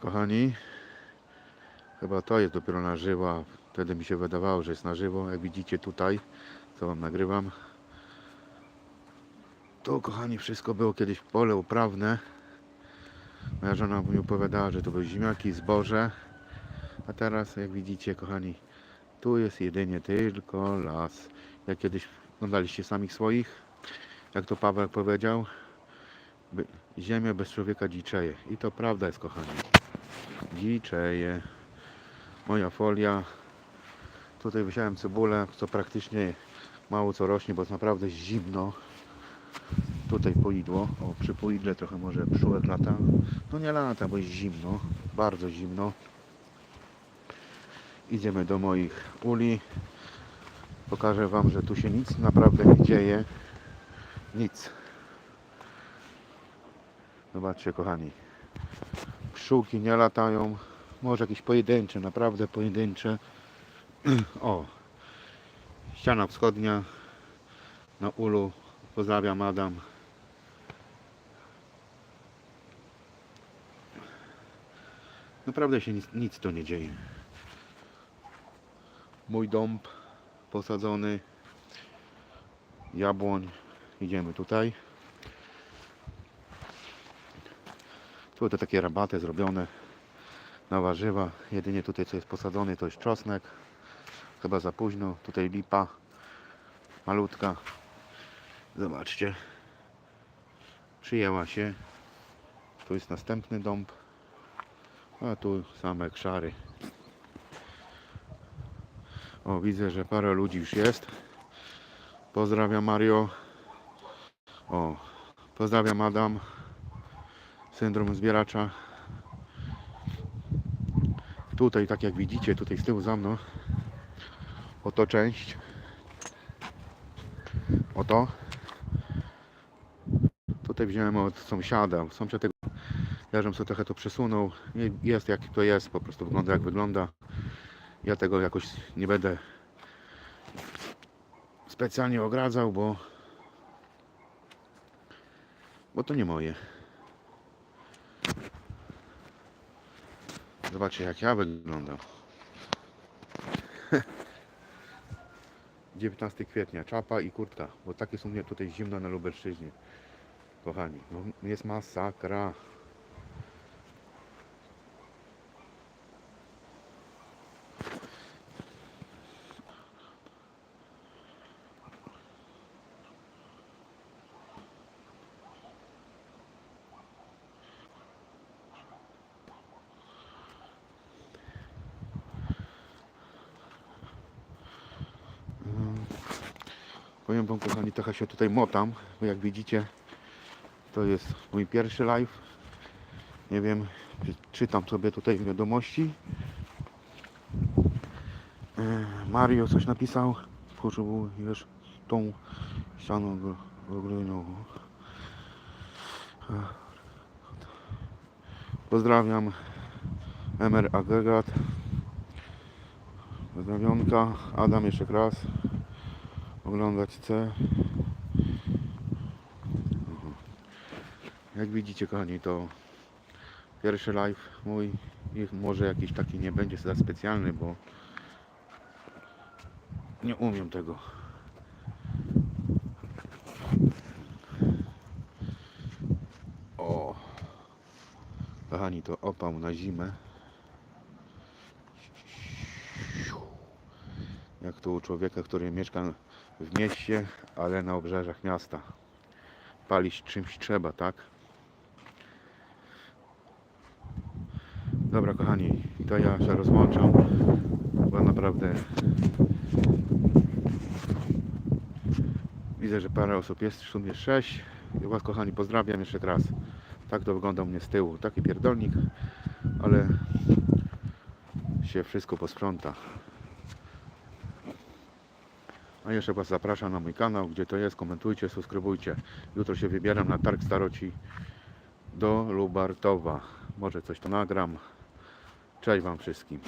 Kochani, chyba to jest dopiero na żywo. Wtedy mi się wydawało, że jest na żywo. Jak widzicie tutaj, co wam nagrywam. To kochani, wszystko było kiedyś pole uprawne. Moja żona mi opowiadała, że to były ziemniaki, zboże. A teraz, jak widzicie, kochani, tu jest jedynie tylko las. Jak kiedyś oglądaliście samych swoich, jak to Paweł powiedział, ziemia bez człowieka dziczeje. I to prawda jest, kochani. Dziczeje. Moja folia. Tutaj wysiałem cebulę, co praktycznie mało co rośnie, bo jest naprawdę zimno. Tutaj poidło. O, przy poidle trochę może pszczółek lata. No nie lata, bo jest zimno. Bardzo zimno. Idziemy do moich uli. Pokażę Wam, że tu się nic naprawdę nie dzieje. Nic. Zobaczcie, kochani. Pszczółki nie latają. Może jakieś pojedyncze, naprawdę pojedyncze. O, ściana wschodnia na ulu. Pozdrawiam Adam. Naprawdę się nic, nic tu nie dzieje. Mój dąb posadzony. Jabłoń. Idziemy tutaj. Tu to takie rabaty zrobione na warzywa. Jedynie tutaj co jest posadzony to jest czosnek. Chyba za późno. Tutaj lipa. Malutka. Zobaczcie. Przyjęła się. Tu jest następny dąb. A tu same krzary. O, widzę, że parę ludzi już jest. Pozdrawiam Mario. O, pozdrawiam Adam. Syndrom zbieracza. Tutaj, tak jak widzicie, tutaj z tyłu za mną. Oto część. Oto. Tutaj wziąłem od sąsiada. Sąsiad tego ja żem sobie trochę to przesunął. Jest jak to jest, po prostu wygląda jak wygląda. Ja tego jakoś nie będę specjalnie ogradzał, bo bo to nie moje. Zobaczcie jak ja wyglądam. 19 kwietnia, czapa i kurtka, bo takie są mnie tutaj zimno na Lubelszczyźnie. Kochani, no jest masakra. Powiem wam kochani, trochę się tutaj motam, bo jak widzicie to jest mój pierwszy live. Nie wiem, czy- czytam sobie tutaj wiadomości. E, Mario coś napisał. Potrzebujesz tą ścianą ogrodową. E, Pozdrawiam MR Agregat. Pozdrawionka. Adam jeszcze raz oglądać. Mhm. Jak widzicie kochani to pierwszy live mój i może jakiś taki nie będzie za specjalny, bo nie umiem tego. O! Kochani to opał na zimę. Jak to u człowieka, który mieszka w mieście, ale na obrzeżach miasta. Palić czymś trzeba, tak? Dobra, kochani, to ja się rozłączam, bo naprawdę widzę, że parę osób jest, w sumie sześć. I Was, kochani, pozdrawiam jeszcze raz. Tak to wygląda u mnie z tyłu. Taki pierdolnik, ale się wszystko posprząta. A jeszcze Was zapraszam na mój kanał, gdzie to jest, komentujcie, subskrybujcie. Jutro się wybieram na Targ Staroci do Lubartowa. Może coś to nagram. Cześć Wam wszystkim.